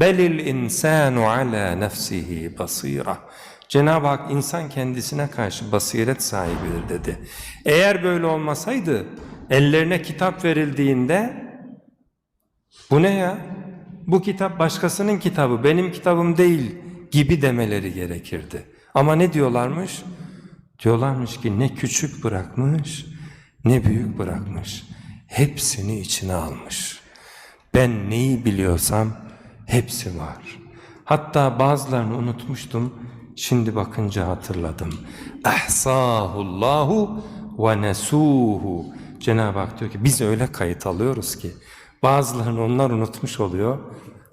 Belil insanu ala nefsihi basira. Cenab-ı Hak insan kendisine karşı basiret sahibidir dedi. Eğer böyle olmasaydı ellerine kitap verildiğinde bu ne ya? Bu kitap başkasının kitabı, benim kitabım değil gibi demeleri gerekirdi. Ama ne diyorlarmış? Diyorlarmış ki ne küçük bırakmış, ne büyük bırakmış. Hepsini içine almış. Ben neyi biliyorsam hepsi var. Hatta bazılarını unutmuştum. Şimdi bakınca hatırladım. Ahsahullahu ve nesuhu. Cenab-ı Hak diyor ki biz öyle kayıt alıyoruz ki bazılarını onlar unutmuş oluyor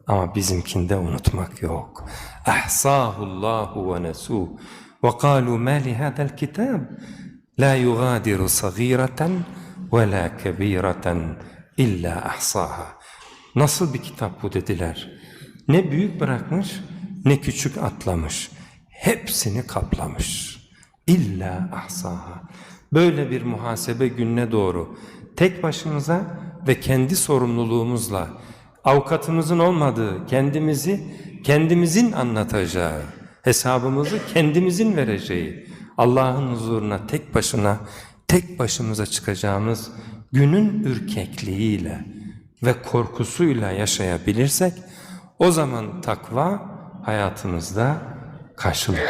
ama bizimkinde unutmak yok. Ahsahullahu ve nesuhu. Ve kalu ma li hadal kitab la yugadiru sagireten ve la kebireten illa ahsaha. Nasıl bir kitap bu dediler. Ne büyük bırakmış ne küçük atlamış. Hepsini kaplamış. İlla ahsaha. Böyle bir muhasebe gününe doğru tek başımıza ve kendi sorumluluğumuzla avukatımızın olmadığı kendimizi kendimizin anlatacağı hesabımızı kendimizin vereceği Allah'ın huzuruna tek başına tek başımıza çıkacağımız günün ürkekliğiyle ve korkusuyla yaşayabilirsek o zaman takva hayatımızda karşılık